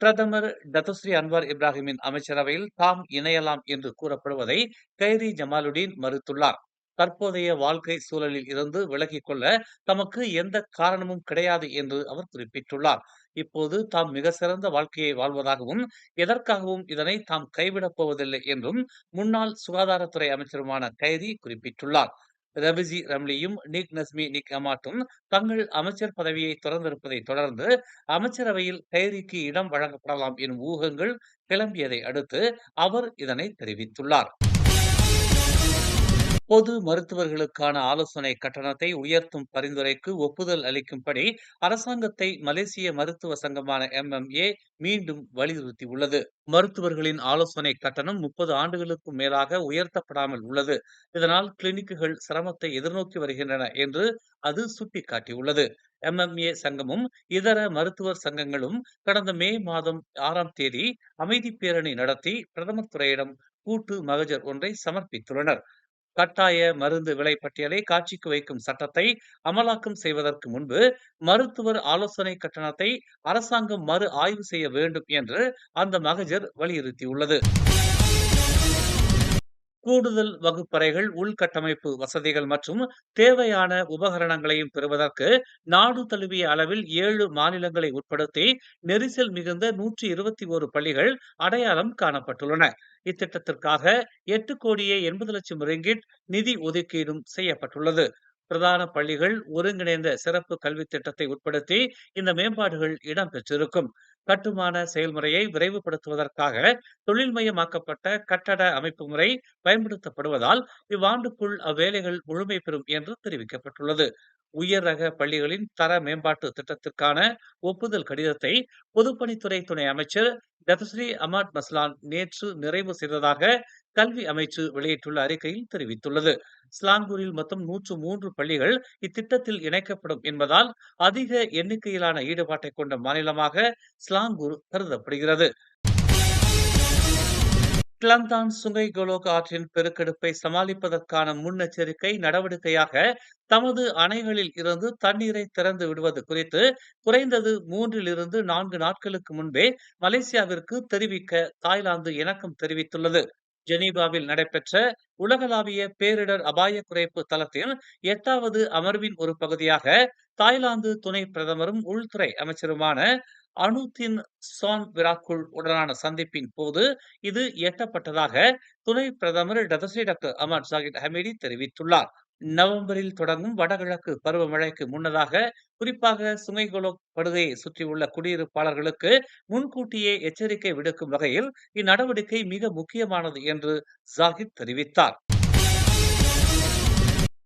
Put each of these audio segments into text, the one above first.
பிரதமர் Datuk Seri Anwar இப்ராஹிமின் அமைச்சரவையில் தாம் இணையலாம் என்று கூறப்படுவதை கைரி ஜமாலுடீன் மறுத்துள்ளார். தற்போதைய வாழ்க்கை சூழலில் இருந்து விலகிக் கொள்ள தமக்கு எந்த காரணமும் கிடையாது என்று அவர் குறிப்பிட்டுள்ளார். இப்போது தாம் மிக சிறந்த வாழ்க்கையை வாழ்வதாகவும் எதற்காகவும் இதனை தாம் கைவிடப் போவதில்லை என்றும் முன்னாள் சுகாதாரத்துறை அமைச்சருமான கைரி குறிப்பிட்டுள்ளார். ரபிஜி ரம்லியும் நிக் நஸ்மி நிக் அமாட்டும் தங்கள் அமைச்சர் பதவியை துறந்திருப்பதை தொடர்ந்து அமைச்சரவையில் கைரிக்கு இடம் வழங்கப்படலாம் எனும் ஊகங்கள் கிளம்பியதை அடுத்து அவர் இதனை தெரிவித்துள்ளார். பொது மருத்துவர்களுக்கான ஆலோசனை கட்டணத்தை உயர்த்தும் பரிந்துரைக்கு ஒப்புதல் அளிக்கும்படி அரசாங்கத்தை மலேசிய மருத்துவ சங்கமான எம்எம்ஏ மீண்டும் வலியுறுத்தியுள்ளது. மருத்துவர்களின் ஆலோசனை கட்டணம் முப்பது ஆண்டுகளுக்கும் மேலாக உயர்த்தப்படாமல் உள்ளது. இதனால் கிளினிக்குகள் சிரமத்தை எதிர்நோக்கி வருகின்றன என்று அது சுட்டிக்காட்டியுள்ளது. எம்எம்ஏ சங்கமும் இதர மருத்துவர் சங்கங்களும் கடந்த மே மாதம் ஆறாம் தேதி அமைதி பேரணி நடத்தி பிரதமர் துறையிடம் கூட்டு மகஜர் ஒன்றை சமர்ப்பித்துள்ளனர். கட்டாய மருந்து விலை பட்டியலை காட்சிக்கு வைக்கும் சட்டத்தை அமலாக்கம் செய்வதற்கு முன்பு மருத்துவர் ஆலோசனை கட்டணத்தை அரசாங்கம் மறு ஆய்வு செய்ய வேண்டும் என்று அந்த மகஜர் வலியுறுத்தியுள்ளது. கூடுதல் வகுப்பறைகள் உள்கட்டமைப்பு வசதிகள் மற்றும் தேவையான உபகரணங்களையும் பெறுவதற்கு நாடு தழுவிய அளவில் ஏழு மாநிலங்களை உட்படுத்தி நெரிசல் மிகுந்த நூற்றி இருபத்தி ஓரு பள்ளிகள் அடையாளம் காணப்பட்டுள்ளன. இத்திட்டத்திற்காக எட்டு கோடியே எண்பது லட்சம் ரிங்கிட் நிதி ஒதுக்கீடும் செய்யப்பட்டுள்ளது. பிரதான பள்ளிகள் ஒருங்கிணைந்த சிறப்பு கல்வி திட்டத்தை உட்படுத்தி இந்த மேம்பாடுகள் இடம்பெற்றிருக்கும் கட்டுமான செயல்முறையை விரைவுபடுத்துவதற்காக தொழில்மயமாக்கப்பட்ட கட்டட அமைப்பு முறை பயன்படுத்தப்படுவதால் இவ்வாண்டுக்குள் அவ்வேலைகள் முழுமை பெறும் என்று தெரிவிக்கப்பட்டுள்ளது. உயர் ரக பள்ளிகளின் தர மேம்பாட்டு திட்டத்திற்கான ஒப்புதல் கடிதத்தை பொதுப்பணித்துறை துணை அமைச்சர் டெபஸ்ரீ அமாட் மஸ்லான் நேற்று நிறைவு செய்ததாக கல்வி அமைச்சு வெளியிட்டுள்ள அறிக்கையில் தெரிவித்துள்ளது. ஸ்லாங்கூரில் மொத்தம் நூற்று மூன்று பள்ளிகள் இத்திட்டத்தில் இணைக்கப்படும் என்பதால் அதிக எண்ணிக்கையிலான ஈடுபாட்டை கொண்ட மாநிலமாக ஸ்லாங்கூர் கருதப்படுகிறது. கிளந்தான் சுங்கை கோலோக் ஆற்றின் பெருக்கெடுப்பை சமாளிப்பதற்கான முன்னெச்சரிக்கை நடவடிக்கையாக தமது அணைகளில் இருந்து தண்ணீரை திறந்து விடுவது குறித்து குறைந்தது மூன்றிலிருந்து நான்கு நாட்களுக்கு முன்பே மலேசியாவிற்கு தெரிவிக்க தாய்லாந்து இணக்கம் தெரிவித்துள்ளது. ஜெனீவாவில் நடைபெற்ற உலகளாவிய பேரிடர் அபாய குறைப்பு தளத்தின் எட்டாவது அமர்வின் ஒரு பகுதியாக தாய்லாந்து துணை பிரதமரும் உள்துறை அமைச்சருமான அனுதின் சான் விராக்குள் உடனான சந்திப்பின் போது இது எட்டப்பட்டதாக துணை பிரதமர் டதசி டாக்டர் அமர் ஜாகித் ஹமீடி தெரிவித்துள்ளார். நவம்பரில் தொடங்கும் வடகிழக்கு பருவமழைக்கு முன்னதாக குறிப்பாக சுங்கைகொலோக் படுகையை சுற்றியுள்ள குடியிருப்பாளர்களுக்கு முன்கூட்டியே எச்சரிக்கை விடுக்கும் வகையில் இந்நடவடிக்கை மிக முக்கியமானது என்று ஜாகித் தெரிவித்தார்.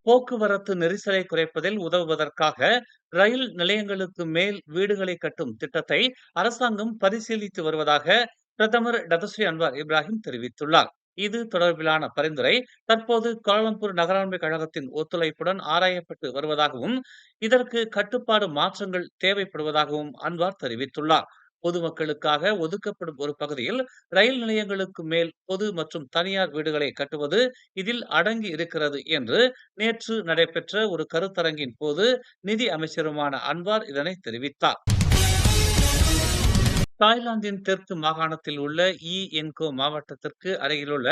போக்குவரத்து நெரிசலை குறைப்பதில் உதவுவதற்காக ரயில் நிலையங்களுக்கு மேல் வீடுகளை கட்டும் திட்டத்தை அரசாங்கம் பரிசீலித்து வருவதாக பிரதமர் டதஸ்ரீ அன்வார் இப்ராஹிம் தெரிவித்துள்ளார். இது தொடர்பிலான பரிந்துரை தற்போது கோலாலம்பூர் நகராண்மை கழகத்தின் ஒத்துழைப்புடன் ஆராயப்பட்டு வருவதாகவும் இதற்கு கட்டுப்பாடு மாற்றங்கள் தேவைப்படுவதாகவும் அன்வார் தெரிவித்துள்ளார். பொதுமக்களுக்காக ஒதுக்கப்படும் ஒரு பகுதியில் ரயில் நிலையங்களுக்கு மேல் பொது மற்றும் தனியார் வீடுகளை கட்டுவது இதில் அடங்கி இருக்கிறது என்று நேற்று நடைபெற்ற ஒரு கருத்தரங்கின் போது நிதி அமைச்சருமான அன்வார் இதனை தெரிவித்தார். தாய்லாந்தின் தெற்கு மாகாணத்தில் உள்ள இ என்கோ மாவட்டத்திற்கு அருகிலுள்ள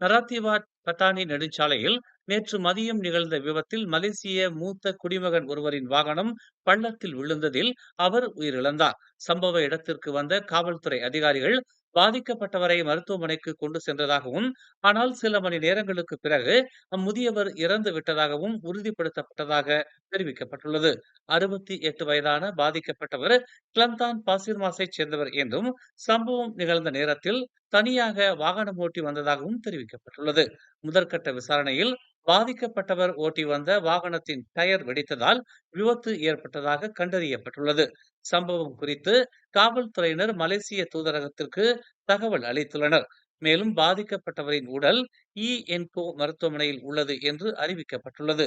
நராத்திவா பட்டானி நெடுஞ்சாலையில் நேற்று மதியம் நிகழ்ந்த விபத்தில் மலேசிய மூத்த குடிமகன் ஒருவரின் வாகனம் பள்ளத்தில் விழுந்ததில் அவர் உயிரிழந்தார். சம்பவ இடத்திற்கு வந்த காவல்துறை அதிகாரிகள் பாதிக்கப்பட்டவரை மருத்துவமனைக்கு கொண்டு சென்றதாகவும் ஆனால் சில மணி நேரங்களுக்கு பிறகு அம்முதியவர் இறந்து விட்டதாகவும் உறுதிப்படுத்தப்பட்டதாக தெரிவிக்கப்பட்டுள்ளது. அறுபத்தி எட்டு வயதான பாதிக்கப்பட்டவர் கிளந்தான் பாசிர்மாஸை சேர்ந்தவர் என்றும் சம்பவம் நிகழ்ந்த நேரத்தில் தனியாக வாகனம் ஓட்டி வந்ததாகவும் தெரிவிக்கப்பட்டுள்ளது. முதற்கட்ட விசாரணையில் பாதிக்கப்பட்டவர் ஓட்டி வந்த வாகனத்தின் டயர் வெடித்ததால் விபத்து ஏற்பட்டதாக கண்டறியப்பட்டுள்ளது. சம்பவம் குறித்து காவல்துறையினர் மலேசிய தூதரகத்திற்கு தகவல் அளித்துள்ளனர். மேலும் பாதிக்கப்பட்டவரின் உடல் இ என்கோ மருத்துவமனையில் உள்ளது என்று அறிவிக்கப்பட்டுள்ளது.